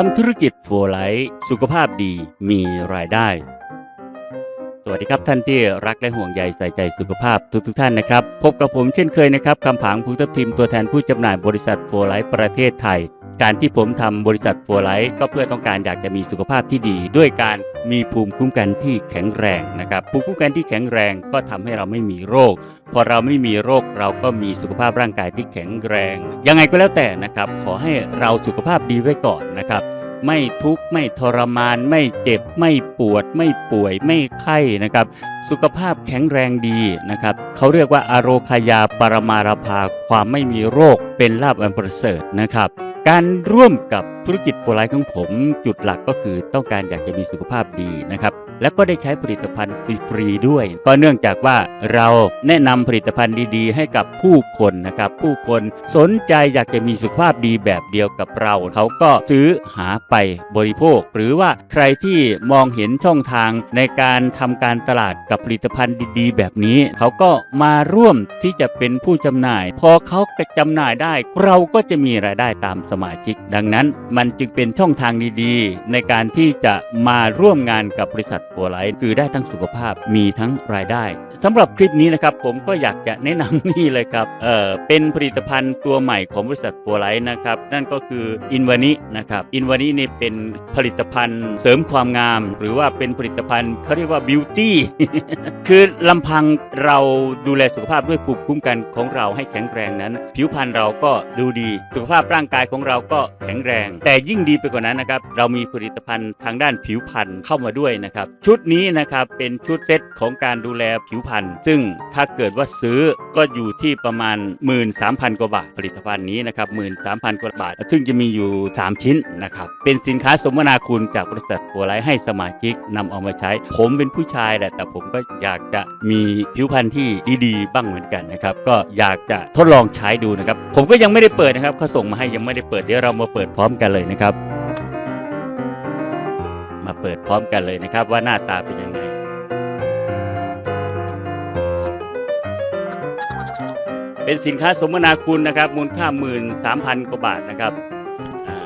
ทำธุรกิจโฟไลท์สุขภาพดีมีรายได้ สวัสดีครับท่านที่รักและห่วงใยใส่ใจสุขภาพทุกทท่านนะครับ พบกับผมเช่นเคยนะครับคำผางภูทับทิมตัวแทนผู้จำหน่ายบริษัทโฟไลท์ประเทศไทย การที่ผมทำบริษัทโฟไลท์ก็เพื่อต้องการอยากจะมีสุขภาพที่ดี ด้วยการมีภูมิคุ้มกันที่แข็งแรงนะครับภูมิคุ้มกันที่แข็งแรงก็ทำให้เราไม่มีโรค พอเราไม่มีโรคเราก็มีสุขภาพร่างกายที่แข็งแรง ยังไงก็แล้วแต่นะครับ ขอให้เราสุขภาพดีไว้ก่อนนะครับ ไม่ทุกข์ไม่ทรมาน ไม่เจ็บ ไม่ปวด ไม่ป่วย ไม่ไข้นะครับ สุขภาพแข็งแรงดีนะครับเขาเรียกว่าอโรคายาปรมาราภาความไม่มีโรคเป็นลาบอันประเสริฐนะครับการร่วมกับธุรกิจโฟไลท์ของผมจุดหลักก็คือต้องการอยากจะมีสุขภาพดีนะครับ แล้วก็ได้ใช้ผลิตภัณฑ์ฟรีๆด้วย ก็เนื่องจากว่าเราแนะนำผลิตภัณฑ์ดีๆ ให้กับผู้คนนะครับ ผู้คนสนใจอยากจะมีสุขภาพดีแบบเดียวกับเรา เขาก็ซื้อหาไปบริโภค หรือว่าใครที่มองเห็นช่องทางในการทำการตลาดกับผลิตภัณฑ์ดีๆ แบบนี้ เขาก็มาร่วมที่จะเป็นผู้จำหน่าย พอเขาจำหน่ายได้ เราก็จะมีรายได้ตามสมาชิก ดังนั้นมันจึงเป็นช่องทางดีๆ ในการที่จะมาร่วมงานกับบริษัท โฟไลท์คือได้ทั้งสุขภาพมีทั้งรายได้สำหรับคลิปนี้นะครับผมก็อยากจะแนะนำนี่เลยครับเออเป็นผลิตภัณฑ์ตัวใหม่ของบริษัทโฟไลท์นะครับนั่นก็คืออินวานินะครับอินวานินี่เป็นผลิตภัณฑ์เสริมความงาม หรือว่าเป็นผลิตภัณฑ์เขาเรียกว่าบิวตี้คือลำพังเราดูแลสุขภาพด้วยภูมิคุ้มกันของเราให้แข็งแรงนั้น ผิวพรรณเราก็ดูดี สุขภาพร่างกายของเราก็แข็งแรง แต่ยิ่งดีไปกว่านั้นนะครับเรามีผลิตภัณฑ์ทางด้านผิวพรรณเข้ามาด้วยนะครับชุดนี้นะครับเป็นชุดเซตของการดูแลผิวพรรณซึ่งถ้าเกิดว่าซื้อก็อยู่ที่ประมาณ 13,000 กว่าบาทผลิตภัณฑ์นี้นะครับ13,000 กว่าบาท ซึ่งจะมีอยู่ 3 ชิ้นนะครับเป็นสินค้าสมนาคุณจากบริษัทโฟไลให้สมาชิกนำเอามาใช้ ผมเป็นผู้ชายแหละแต่ผมก็อยากจะมีผิวพรรณที่ดีๆ บ้างเหมือนกันนะครับก็อยากจะทดลองใช้ดูนะครับผมก็ยังไม่ได้เปิดนะครับเขาส่งมาให้ยังไม่ได้เปิดเดี๋ยวเรามาเปิดพร้อมกันเลยนะครับ มาเปิดพร้อมกันเลยนะครับ ว่าหน้าตาเป็นยังไง เป็นสินค้าสมนาคุณนะครับ มูลค่า13,000กว่าบาทนะครับอ่า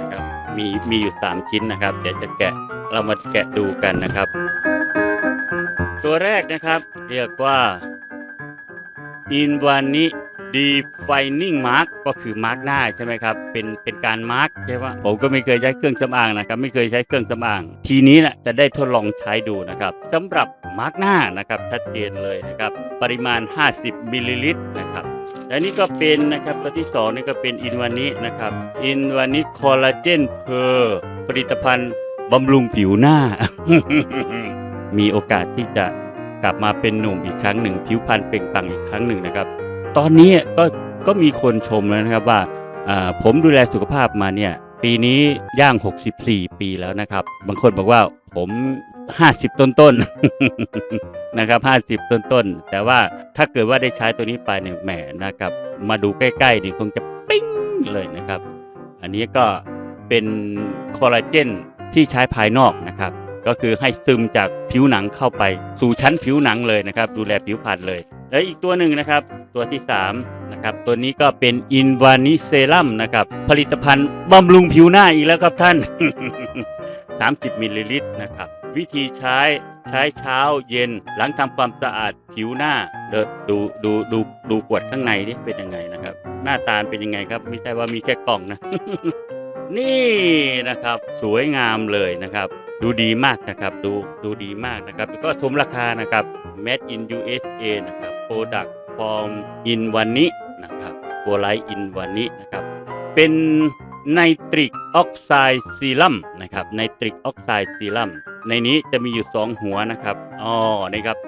นะครับมีมีอยู่ 3 ชิ้นนะครับ เดี๋ยวจะแกะเรามาแกะดูกันนะครับ ตัวแรกนะครับ เรียกว่าอินวานิ defining mark ก็คือมาร์กหน้าใช่ไหมครับ เป็นเป็นการมาร์กใช่ไหมผมก็ไม่เคยใช้เครื่องสำอางนะครับ ไม่เคยใช้เครื่องสำอาง ทีนี้แหละจะได้ทดลองใช้ดูนะครับสำหรับมาร์กหน้านะครับชัดเจนเลยนะครับ ปริมาณ 50มิลลิลิตรนะครับและนี่ก็เป็นนะครับตัวที่สองนี่ก็เป็นอินวานินะครับอินวานิคอลลาเจนเพอร์ผลิตภัณฑ์บำรุงผิวหน้า มีโอกาสที่จะกลับมาเป็นหนุ่มอีกครั้งหนึ่ง ผิวพรรณเปล่งปลั่งอีกครั้งหนึ่งนะครับ ตอนนี้ก็ก็มีคนชมแล้วนะครับว่าผมดูแลสุขภาพมาเนี่ยปีนี้ย่าง 64 ปีแล้วนะครับ บางคนบอกว่าผม 50 ต้นต้นๆนะครับ 50 ต้นต้นๆแต่ว่าถ้าเกิดว่าได้ใช้ตัวนี้ไปเนี่ยแหมนะครับ มาดูใกล้ๆนี่คงจะปิ้งเลยนะครับ อันนี้ก็เป็นคอลลาเจนที่ใช้ภายนอกนะครับ ก็คือให้ซึมจากผิวหนังเข้าไปสู่ชั้นผิวหนังเลยนะครับ ดูแลผิวพรรณเลย แล้อีกตัวหนึ่งนะครับ ตัวที่3นะครับตัวนี้ก็เป็นอินวานิเซรัมนะครับผลิตภัณฑ์บำรุงผิวหน้าอีกแล้วครับท่าน 30 มิลลิลิตรนะครับ วิธีใช้ใช้เช้าเย็นหลังทำความสะอาดผิวหน้าดูดูดูดูขวดข้างในนี่เป็นยังไงนะครับ หน้าตาเป็นยังไงครับ ไม่ใช่ว่ามีแค่กล่องนะ นี่นะครับ สวยงามเลยนะครับ ดูดีมากนะครับ ดูดูดีมากนะครับแล้วก็สมราคานะครับ Made in USA นะครับ Product from in วันนี้นะครับโ l ไลอินวันนี้นะครับ เป็นไนตริกออกไซด์ซีรัมนะครับไนตริกออกไซด์ซีรัมในนี้จะมีอยู่ 2 หัวนะครับอ๋อนี่ครับ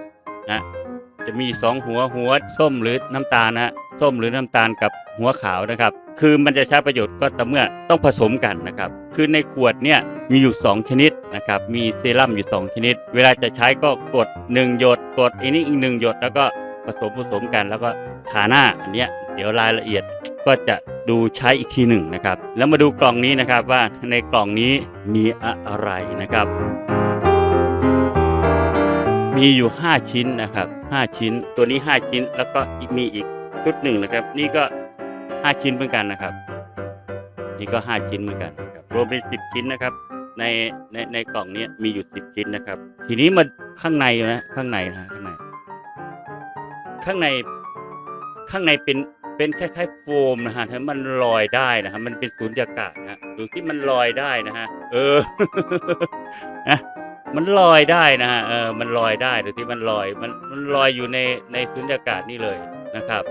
นะ จะมี 2 หัวหัวส้มหรือน้ำตาลนะส้มหรือน้ำตาลกับหัวขาวนะครับ คือมันจะใช้ประโยชน์ก็ต่อเมื่อต้องผสมกันนะครับ คือในขวดเนี่ยมีอยู่ 2 ชนิดนะครับ มีเซรั่มอยู่ 2 ชนิด เวลาจะใช้ก็กด 1 หยด กดอันนี้อีก1หยด แล้วก็ผสมผสมกัน แล้วก็ทาหน้าอันเนี้ยเดี๋ยวรายละเอียดก็จะดูใช้อีกทีหนึ่งนะครับ แล้วมาดูกล่องนี้นะครับว่าในกล่องนี้มีอะไรนะครับ มีอยู่ 5 ชิ้นนะครับ 5 ชิ้น ตัวนี้ 5 ชิ้น แล้วก็อีกมีอีกชุดหนึ่งนะครับ นี่ก็ 5 ชิ้นเหมือนกันนะครับ นี่ก็ 5 ชิ้นเหมือนกันครับรวมเป็น 10 ชิ้นนะครับ ในในในกล่องนี้มีอยู่ 10 ชิ้นนะครับ ทีนี้มาข้างในนะข้างในนะข้างใน ข้างในข้างในเป็นเป็นคล้ายๆโฟมนะฮะให้มันลอยได้นะฮะมันเป็นสูญญากาศนะฮะดูที่มันลอยได้นะฮะ เออนะ มันลอยได้นะฮะเออมันลอยได้ดูที่มันลอยมันมันลอยอยู่ในในสูญญากาศนี่เลยนะครับ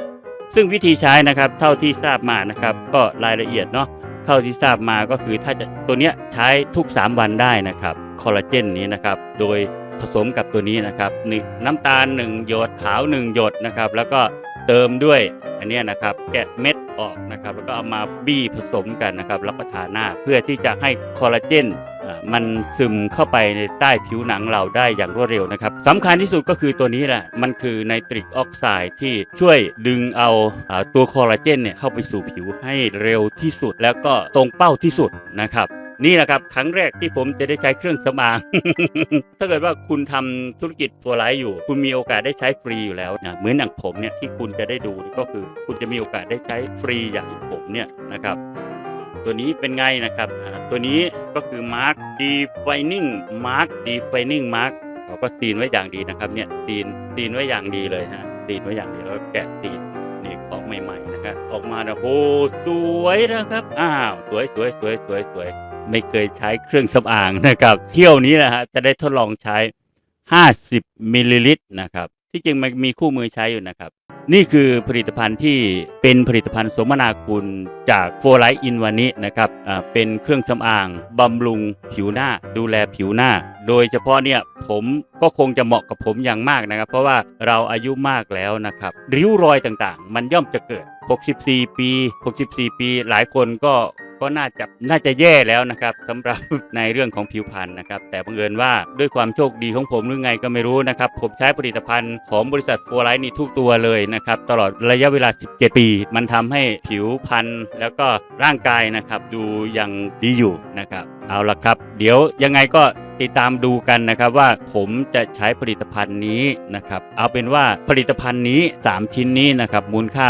ซึ่งวิธีใช้นะครับ เท่าที่ทราบมานะครับ ก็รายละเอียดเนาะเท่าที่ทราบมาก็คือถ้าจะตัวเนี้ยใช้ทุก 3 วันได้นะครับคอลลาเจนนี้นะครับ โดยผสมกับตัวนี้นะครับน,น้ำตาล 1 หยดขาว 1 หยดนะครับ แล้วก็เติมด้วยอันนี้นะครับ แกะเม็ดออกนะครับ แล้วก็เอามาบี้ผสมกันนะครับรับประทานหน้าเพื่อที่จะให้คอลลาเจน มันซึมเข้าไปในใต้ผิวหนังเราได้อย่างรวดเร็วนะครับสำคัญที่สุดก็คือตัวนี้แหละมันคือไนตริกออกไซด์ที่ช่วยดึงเอาตัวคอลลาเจนเนี่ยเข้าไปสู่ผิวให้เร็วที่สุด แล้วก็ตรงเป้าที่สุดนะครับนี่แหละครับครั้งแรกที่ผมจะได้ใช้เครื่องสำอาง ถ้าเกิดว่าคุณทำธุรกิจฟัวไลท์อยู่ คุณมีโอกาสได้ใช้ฟรีอยู่แล้วนะเหมือนอย่างผมเนี่ยที่คุณจะได้ดูก็คือ คุณจะมีโอกาสได้ใช้ฟรีอย่างผมเนี่ยนะครับ ตัวนี้เป็นไงนะครับตัวนี้ก็คือ Mark Defining Mark Defining Mark เขาก็ซีนไว้อย่างดีนะครับเนี่ยซีนซีนไว้อย่างดีเลยฮะซีนไว้อย่างดีแล้วแกะซีนนี่ของใหม่ๆนะครับออกมานะโอ้สวยนะครับอ้าวสวยสวยสวยสวยสวยไม่เคยใช้เครื่องสำอางนะครับเที่ยวนี้นะฮะจะได้ทดลองใช้ 50มิลลิลิตรนะครับที่จริงมันมีคู่มือใช้อยู่นะครับ นี่คือผลิตภัณฑ์ที่เป็นผลิตภัณฑ์สมนาคุณจากโฟไลท์อินวานินะครับอ่าเป็นเครื่องสำอางบำรุงผิวหน้า ดูแลผิวหน้า โดยเฉพาะเนี่ยผมก็คงจะเหมาะกับผมอย่างมากนะครับ เพราะว่าเราอายุมากแล้วนะครับ ริ้วรอยต่างๆ มันย่อมจะเกิด 64 ปี 64 ปี หลายคนก็ ก็น่าจะน่าจะแย่แล้วนะครับสำหรับในเรื่องของผิวพรรณนะครับ แต่บังเอิญว่าด้วยความโชคดีของผมหรือไงก็ไม่รู้นะครับ ผมใช้ผลิตภัณฑ์ของบริษัทโฟไลท์นี่ทุกตัวเลยนะครับ ตลอดระยะเวลา 17 ปี มันทำให้ผิวพรรณแล้วก็ร่างกายนะครับ ดูยังดีอยู่นะครับ เอาละครับ เดี๋ยวยังไงก็ติดตามดูกันนะครับว่าผมจะใช้ผลิตภัณฑ์นี้นะครับ เอาเป็นว่าผลิตภัณฑ์นี้ 3 ชิ้นนี้นะครับมูลค่า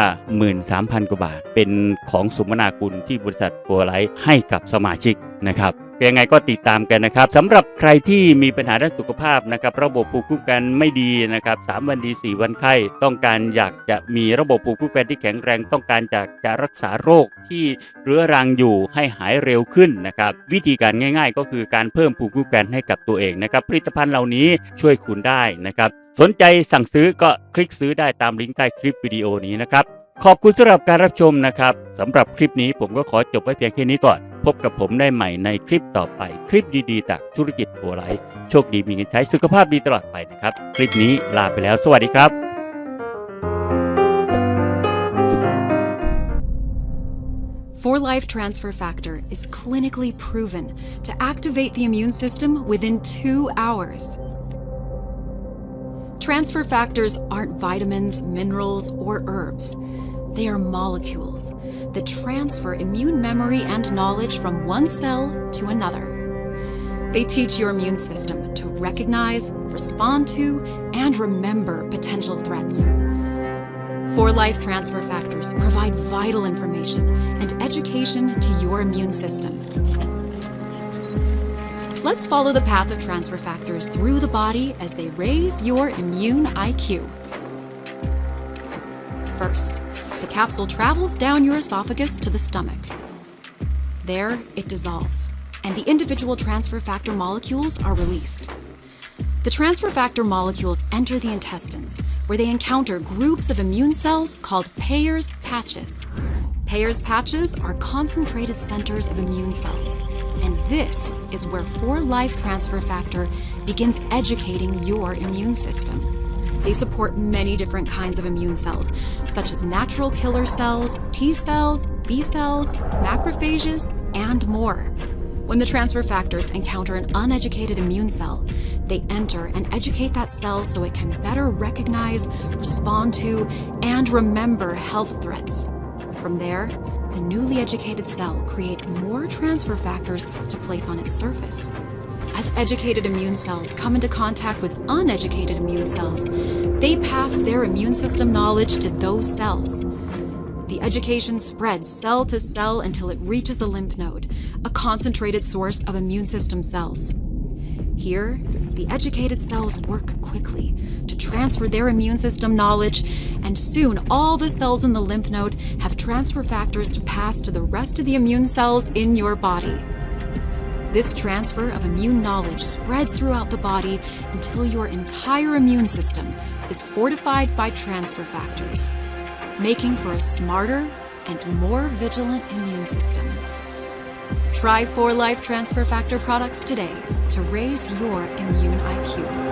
13,000 กว่าบาท เป็นของสมนาคุณที่บริษัทโฟไลท์ให้กับสมาชิกนะครับ ยังไงก็ติดตามกันนะครับสำหรับใครที่มีปัญหาด้านสุขภาพนะครับ ระบบภูมิคุ้มกันไม่ดีนะครับสามวันดีสี่วันไข้ ต้องการอยากจะมีระบบภูมิคุ้มกันที่แข็งแรงต้องการจากจะรักษาโรคที่เรื้อรังอยู่ให้หายเร็วขึ้นนะครับ วิธีการง่าย ๆ ก็คือการเพิ่มภูมิคุ้มกันให้กับตัวเองนะครับ ผลิตภัณฑ์เหล่านี้ช่วยคุณได้นะครับ สนใจสั่งซื้อก็คลิกซื้อได้ตามลิงก์ใต้คลิปวิดีโอนี้นะครับ ขอบคุณสำหรับการรับชมนะครับสำหรับคลิปนี้ผมก็ขอจบไว้เพียงแค่นี้ก่อน พบกับผมได้ใหม่ในคลิปต่อไป คลิปดีๆจากธุรกิจโฟไหลโชคดีมีเงินใช้สุขภาพดีตลอดไปนะครับ คลิปนี้ลาไปแล้ว สวัสดีครับ For Life Transfer Factor is clinically proven to activate the immune system within two hours. Transfer factors aren't vitamins, minerals, or herbs. They are molecules that transfer immune memory and knowledge from one cell to another. They teach your immune system to recognize, respond to, and remember potential threats. For Life Transfer Factors provide vital information and education to your immune system. Let's follow the path of transfer factors through the body as they raise your immune IQ. First, the capsule travels down your esophagus to the stomach. There, it dissolves, and the individual transfer factor molecules are released. The transfer factor molecules enter the intestines, where they encounter groups of immune cells called Payer's patches. Payer's patches are concentrated centers of immune cells, and this is where 4 Life Transfer Factor begins educating your immune system. They support many different kinds of immune cells, such as natural killer cells, T cells, B cells, macrophages, and more. When the transfer factors encounter an uneducated immune cell, they enter and educate that cell so it can better recognize, respond to, and remember health threats. From there, the newly educated cell creates more transfer factors to place on its surface. As educated immune cells come into contact with uneducated immune cells, they pass their immune system knowledge to those cells. The education spreads cell to cell until it reaches a lymph node, a concentrated source of immune system cells. Here, the educated cells work quickly to transfer their immune system knowledge, and soon all the cells in the lymph node have transfer factors to pass to the rest of the immune cells in your body. This transfer of immune knowledge spreads throughout the body until your entire immune system is fortified by transfer factors, making for a smarter and more vigilant immune system. Try 4 Life Transfer Factor products today to raise your immune IQ.